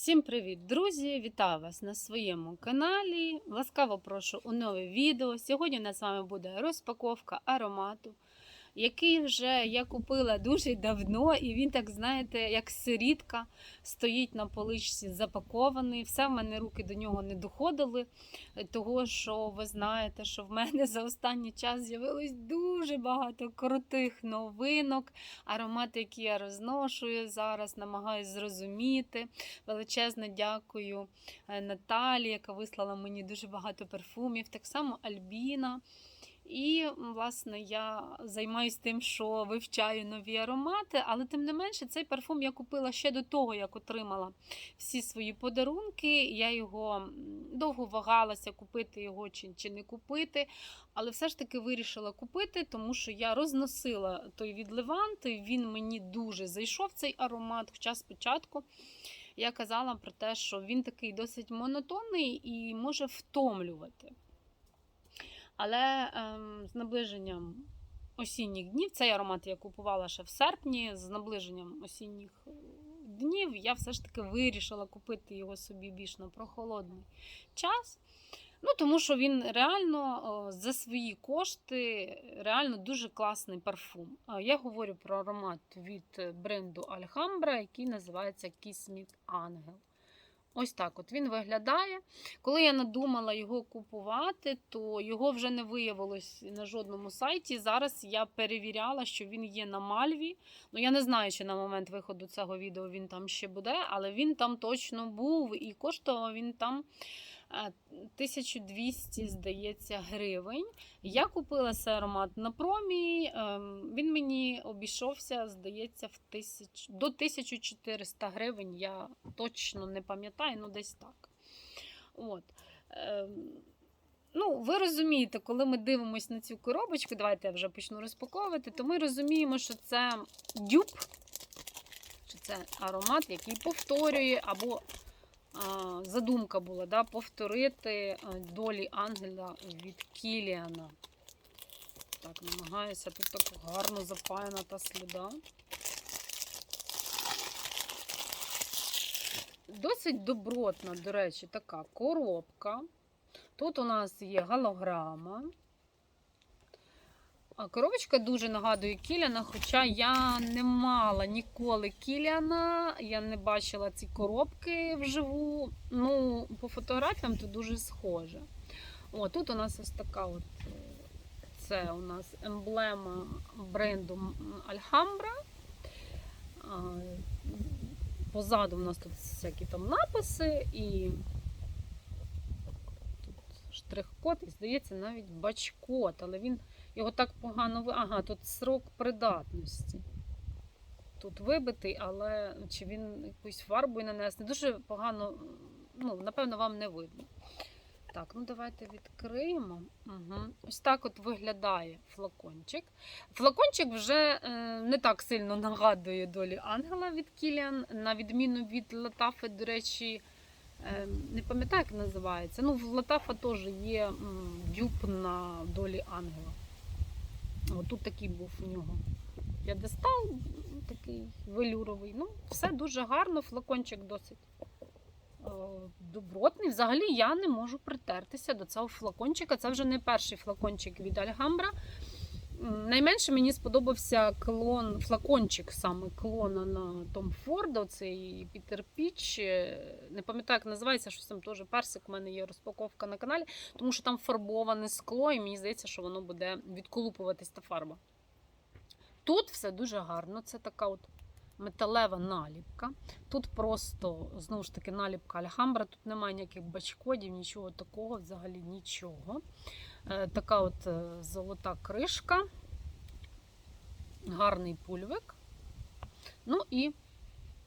Всім привіт, друзі! Вітаю вас на своєму каналі. Ласкаво прошу у нове відео. Сьогодні у нас з вами буде розпаковка аромату, який вже я купила дуже давно, і він, так знаєте, як сирітка стоїть на поличці запакований. Все в мене руки до нього не доходили, того що ви знаєте, що в мене за останній час з'явилось дуже багато крутих новинок, аромати, які я розношую зараз, намагаюся зрозуміти. Величезне дякую е, Наталі, яка вислала мені дуже багато парфумів. Так само Альбіна. І, власне, я займаюся тим, що вивчаю нові аромати, але тим не менше, цей парфум я купила ще до того, як отримала всі свої подарунки. Я його довго вагалася, купити його чи, чи не купити. Але все ж таки вирішила купити, тому що я розносила той від Леванти. Він мені дуже зайшов цей аромат. Хоча спочатку я казала про те, що він такий досить монотонний і може втомлювати. Але ем, з наближенням осінніх днів, цей аромат я купувала ще в серпні, з наближенням осінніх е, днів я все ж таки вирішила купити його собі більш на прохолодний час. Ну, тому що він реально за свої кошти реально дуже класний парфум. Я говорю про аромат від бренду Alhambra, який називається Kiss Me Angel. Ось так от він виглядає. Коли я надумала його купувати, то його вже не виявилось на жодному сайті. Зараз я перевіряла, що він є на Мальві. Ну, я не знаю, чи на момент виходу цього відео він там ще буде, але він там точно був і коштував він там. Е, 1200, здається, гривень. Я купила цей аромат на промі. ем, Він мені обійшовся, здається, в тисяч... до 1400 гривень. Я точно не пам'ятаю, ну десь так. От. Ем, Ну, ви розумієте, коли ми дивимося на цю коробочку, давайте я вже почну розпаковувати, то ми розуміємо, що це дюб, що це аромат, який повторює або задумка була да, повторити долі ангела від Кіліана. Так, намагаюся тут так гарно запаяна та сліда. Досить добротна, до речі, така коробка. Тут у нас є голограма. А коробочка дуже нагадує Кіляна, хоча я не мала ніколи Кіляна, я не бачила ці коробки вживу. Ну, по фотографіям то дуже схоже. О, тут у нас ось така от е, це у нас емблема бренду Alhambra. А, Позаду у нас тут всякі там написи і тут штрих-код, і здається, навіть бачкод, але він його так погано. Ага, тут срок придатності. Тут вибитий, але чи він якоюсь фарбою нанесений. Дуже погано, ну, напевно, вам не видно. Так, ну давайте відкриємо. Угу. Ось так от виглядає флакончик. Флакончик вже е, не так сильно нагадує долі ангела від Кіліан, на відміну від Латафи, до речі, е, не пам'ятаю, як називається. Ну, в Латафа теж є м, дюб на долі ангела. О, тут такий був у нього п'ядестал, такий велюровий. Ну, все дуже гарно, флакончик досить о, добротний. Взагалі я не можу притертися до цього флакончика. Це вже не перший флакончик від Альгамбра. Найменше мені сподобався клон, флакончик саме клона на Том Форда, цей Пітер Піч. Е, Не пам'ятаю, як називається, щось там теж персик. У мене є розпаковка на каналі, тому що там фарбоване скло, і мені здається, що воно буде відколупуватись та фарба. Тут все дуже гарно. Це така от металева наліпка. Тут просто, знову ж таки, наліпка Альхамбра, тут немає ніяких бачкодів, нічого такого, взагалі нічого. Е, Така от е, золота кришка, гарний пульвик. Ну і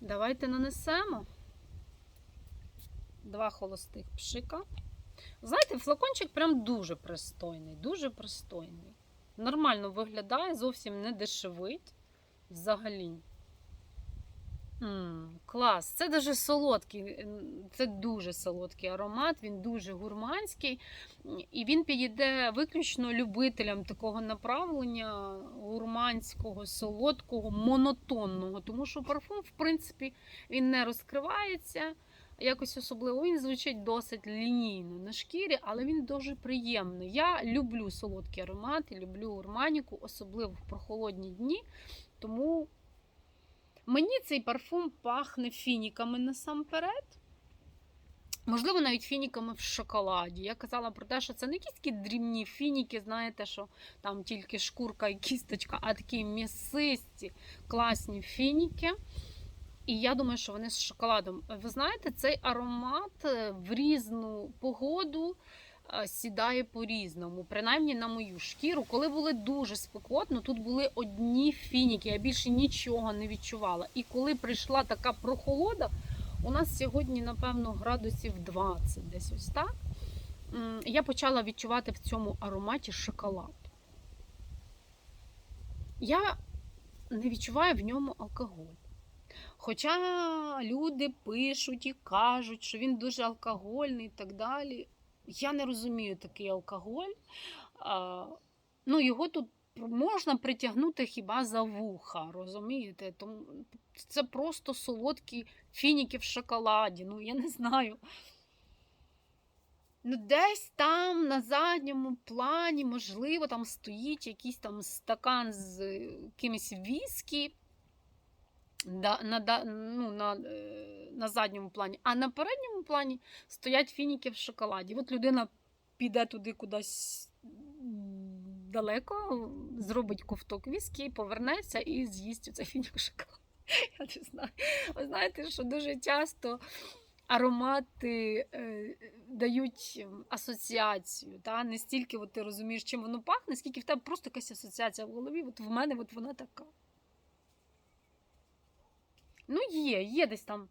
давайте нанесемо два холостих пшика. Знаєте, флакончик прям дуже пристойний, дуже пристойний. Нормально виглядає, зовсім не дешевить. Взагалі. М, клас. Це дуже солодкий, це дуже солодкий аромат, він дуже гурманський. І він підійде виключно любителям такого направлення гурманського, солодкого, монотонного. Тому що парфум, в принципі, він не розкривається. якось особливо. Він звучить досить лінійно на шкірі, але він дуже приємний. Я люблю солодкі аромати, люблю урманіку, особливо в прохолодні дні. Тому мені цей парфум пахне фініками насамперед. Можливо, навіть фініками в шоколаді. Я казала про те, що це не якісь такі дрібні фініки, знаєте, що там тільки шкурка і кісточка, а такі м'ясисті, класні фініки. І я думаю, що вони з шоколадом. Ви знаєте, цей аромат е, в різну погоду сідає по-різному, принаймні на мою шкіру. Коли були дуже спекотно, тут були одні фініки, я більше нічого не відчувала. І коли прийшла така прохолода, у нас сьогодні, напевно, градусів 20, десь ось так. Я почала відчувати в цьому ароматі шоколад. Я не відчуваю в ньому алкоголь. Хоча люди пишуть і кажуть, що він дуже алкогольний і так далі. Я не розумію такий алкоголь. Ну, його тут можна притягнути хіба за вуха, розумієте? Тому це просто солодкі фініки в шоколаді. Ну, я не знаю. Ну, десь там на задньому плані, можливо, там стоїть якийсь там стакан з е, якимось віскі да, на, ну, на, е, на задньому плані, а на передньому плані стоять фініки в шоколаді. От людина піде туди кудись далеко, зробить ковток віскі, повернеться і з'їсть оцей фінік в шоколад. Я не знаю. Ви знаєте, що дуже часто аромати е, дають асоціацію. Та? Не стільки от ти розумієш, чим воно пахне, скільки в тебе просто якась асоціація в голові. От в мене от вона така. Ну, є, є десь там.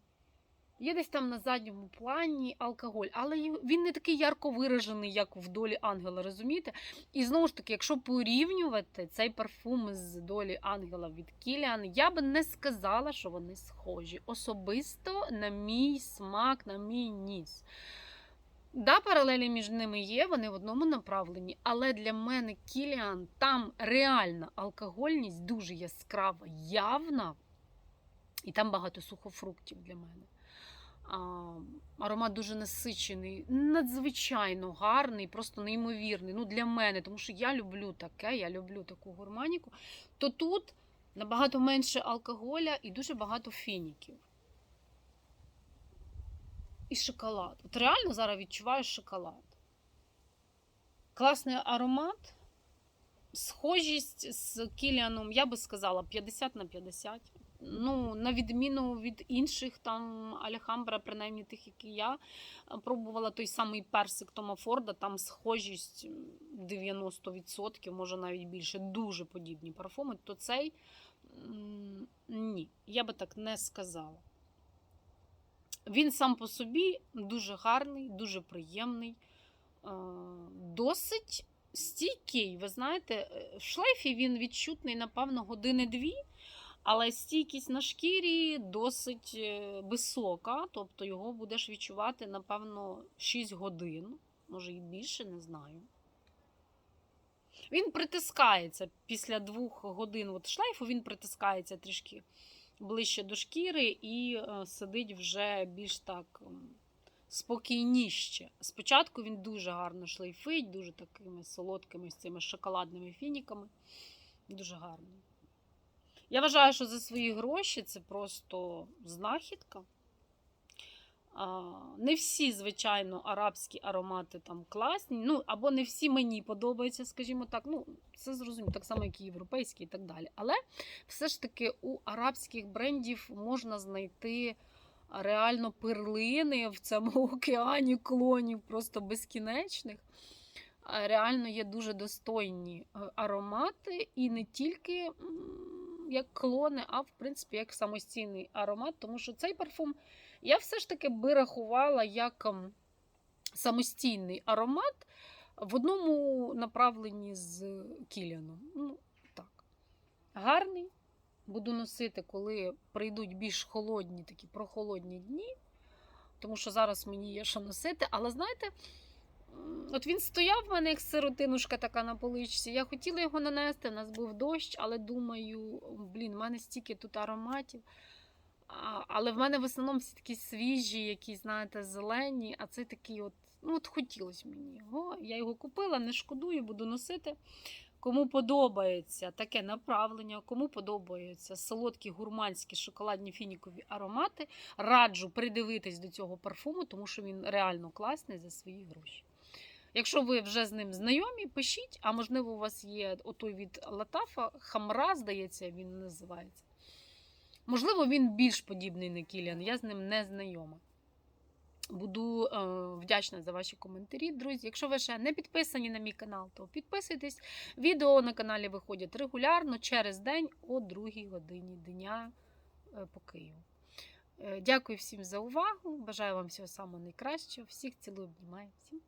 Є десь там на задньому плані алкоголь, але він не такий ярко виражений, як в долі ангела, розумієте? І знову ж таки, якщо порівнювати цей парфум з долі ангела від Кіліан, я би не сказала, що вони схожі. Особисто на мій смак, на мій ніс. Да, паралелі між ними є, вони в одному направленні, але для мене Кіліан там реальна алкогольність дуже яскрава, явна. І там багато сухофруктів для мене. А, аромат дуже насичений, надзвичайно гарний, просто неймовірний. Ну, для мене, тому що я люблю таке, я люблю таку гурманіку. То тут набагато менше алкоголя і дуже багато фініків. І шоколад. От реально зараз відчуваю шоколад. Класний аромат. Схожість з Кіліаном, я би сказала, 50 на 50. Ну, на відміну від інших, там Алехамбра, принаймні тих, які я е, пробувала, той самий персик Тома Форда, там схожість 90%, може навіть більше, дуже подібні парфуми, то цей ні, я би так не сказала. Він сам по собі дуже гарний, дуже приємний, е, досить стійкий. Ви знаєте, е, в шлейфі він відчутний, напевно, години-дві. Але стійкість на шкірі досить е, висока, тобто його будеш відчувати, напевно, 6 годин, може і більше, не знаю. Він притискається після двох годин от шлейфу, він притискається трішки ближче до шкіри і е, сидить вже більш так спокійніше. Спочатку він дуже гарно шлейфить, дуже такими солодкими з цими шоколадними фініками. Дуже гарно. Я вважаю, що за свої гроші це просто знахідка. Не всі, звичайно, арабські аромати там класні. Ну, або не всі мені подобаються, скажімо так. Ну, це зрозуміло, так само, як і європейські і так далі. Але все ж таки у арабських брендів можна знайти реально перлини в цьому океані клонів, просто безкінечних. Реально є дуже достойні е, аромати, і не тільки як клони, а в принципі як самостійний аромат, тому що цей парфум я все ж таки би рахувала як ем, самостійний аромат в одному направленні з Кіліаном. Ну, так. Гарний. Буду носити, коли прийдуть більш холодні, такі прохолодні дні. Тому що зараз мені є що носити. Але знаєте, от він стояв в мене як сиротинушка така на поличці. Я хотіла його нанести, у нас був дощ, але думаю, блін, в мене стільки тут ароматів. А, але в мене в основному всі такі свіжі, які, знаєте, зелені, а це такий от, ну от хотілося мені його. Я його купила, не шкодую, буду носити. Кому подобається таке направлення, кому подобаються солодкі гурманські шоколадні фінікові аромати, раджу придивитись до цього парфуму, тому що він реально класний за свої гроші. Якщо ви вже з ним знайомі, пишіть, а можливо, у вас є отой від Латафа, Хамра, здається, він називається. Можливо, він більш подібний на Кіліан, я з ним не знайома. Буду е, вдячна за ваші коментарі, друзі. Якщо ви ще не підписані на мій канал, то підписуйтесь. Відео на каналі виходять регулярно через день о 2 годині дня е, по Києву. Е, Дякую всім за увагу. Бажаю вам всього самого найкращого. Всіх цілую, обнімаю. Всім